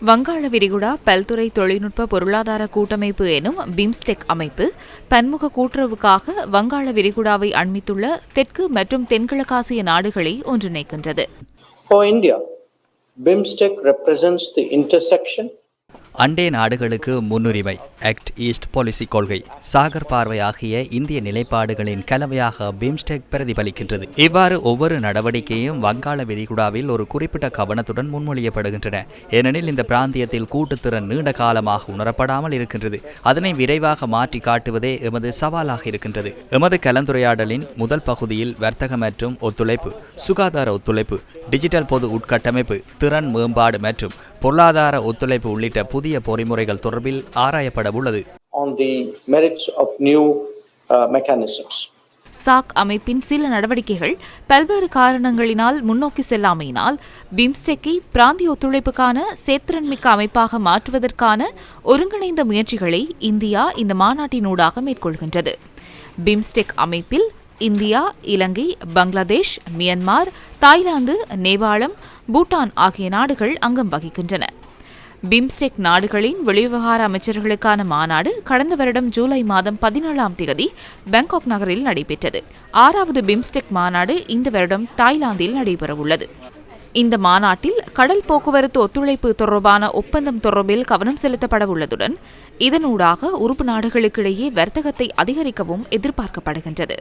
வங்காள விரிகுடா பல்துறை தொழில்நுட்ப பொருளாதார கூட்டமைப்பு எனும் பிம்ஸ்டெக் அமைப்பு பன்முக கூட்டுறவுக்காக வங்காள விரிகுடாவை அண்மித்துள்ள தெற்கு மற்றும் தென்கிழக்காசிய நாடுகளை ஒன்றிணைக்கின்றது. For India, BIMSTEC represents the intersection அண்டே நாடுகளுக்கு முன்னுரிமை. ஆக்ட் ஈஸ்ட் பாலிசி கொள்கை. சாகர் பார்வை ஆகிய இந்திய நிலைப்பாடுகளின் கலவையாக பிம்ஸ்டெக் பிரதிபலிக்கின்றது. இவ்வாறு ஒவ்வொரு நடவடிக்கையும் வங்காள விரிகுடாவில் ஒரு குறிப்பிட்ட கவனத்துடன் முன்மொழியப்படுகின்றன. ஏனெனில் இந்த பிராந்தியத்தில் கூட்டுத்திறன் நீண்ட காலமாக உணரப்படாமல் இருக்கின்றது. அதனை விரைவாக மாற்றி காட்டுவதே எமது சவாலாக இருக்கின்றது. எமது கலந்துரையாடலின் முதல் பகுதியில் வர்த்தக மற்றும் ஒத்துழைப்பு சுகாதார ஒத்துழைப்பு டிஜிட்டல் பொது உட்கட்டமைப்பு திறன் மேம்பாடு மற்றும் பொருளாதார ஒத்துழைப்பு உள்ளிட்ட புதிய பொறிமுறைகள் தொடர்பில் ஆராயப்பட உள்ளது. Uh. சாக் அமைப்பின் சில நடவடிக்கைகள் பல்வேறு காரணங்களினால் முன்னோக்கி செல்லாமையினால் பிம்ஸ்டெக்கை பிராந்திய ஒத்துழைப்புக்கான சேத்திரன்மிக்க அமைப்பாக மாற்றுவதற்கான ஒருங்கிணைந்த முயற்சிகளை இந்தியா இந்த மாநாட்டினூடாக மேற்கொள்கின்றது. பிம்ஸ்டெக் அமைப்பில் India Ilangai Bangladesh Myanmar Thailand Nepalam Bhutan ஆகிய நாடுகள் அங்கம் வகிக்கின்றன. பிம்ஸ்டெக் நாடுகளின் வெளிவிவகார அமைச்சர்களுக்கான மாநாடு கடந்த வருடம் ஜூலை மாதம் பதினேழாம் தேதி பாங்காக் நகரில் நடைபெற்றது. ஆறாவது பிம்ஸ்டெக் மாநாடு இந்த வருடம் தாய்லாந்தில் நடைபெறவுள்ளது. இந்த மாநாட்டில் கடல் போக்குவரத்து ஒத்துழைப்பு தொடர்பான ஒப்பந்தம் தொடர்பில் கவனம் செலுத்தப்படவுள்ளதுடன் இதனூடாக உறுப்பு நாடுகளுக்கிடையே வர்த்தகத்தை அதிகரிக்கவும் எதிர்பார்க்கப்படுகின்றது.